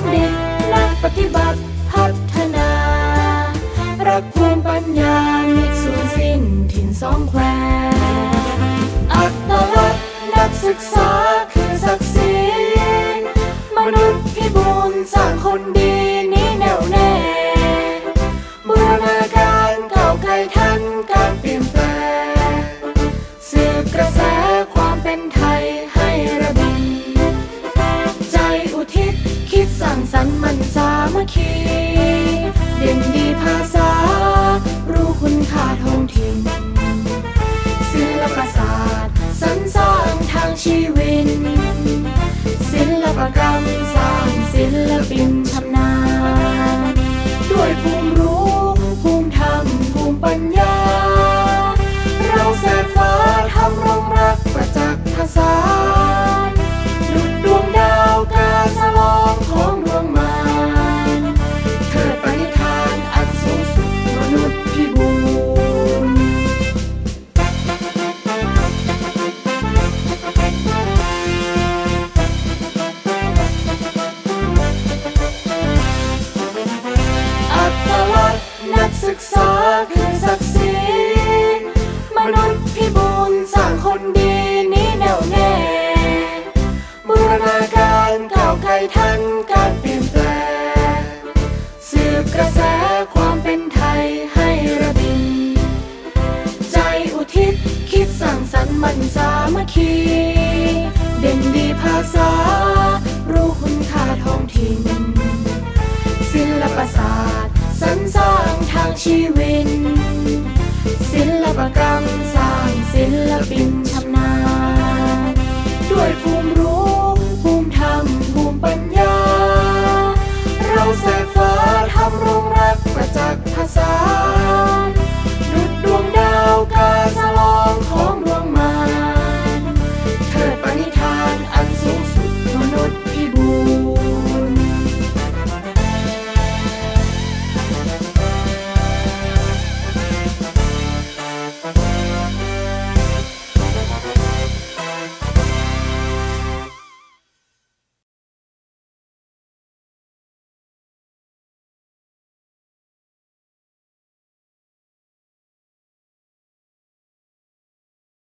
สร้างบัณฑิตนักปฏิบัติพัฒนา รักภูมิปัญญามิสูญสิ้นถิ่นสองแควอัตลักษณ์นักศึกษาคือศักดิ์ศรีมนุษย์พิบูลสร้างคนดี สันมันสามัคคีเด่นดีภาษา ศึกษาคือศักดิ์ศรีมนุษย์พิบูลสร้างคนดีนี้แน่วแน่บูรณาการก้าวไกลทันการเปลี่ยนแปลงสืบกระแสความเป็นไทยให้ระบินใจอุทิศคิดสร้างสรรค์มันสามัคคี เด่นดีภาษา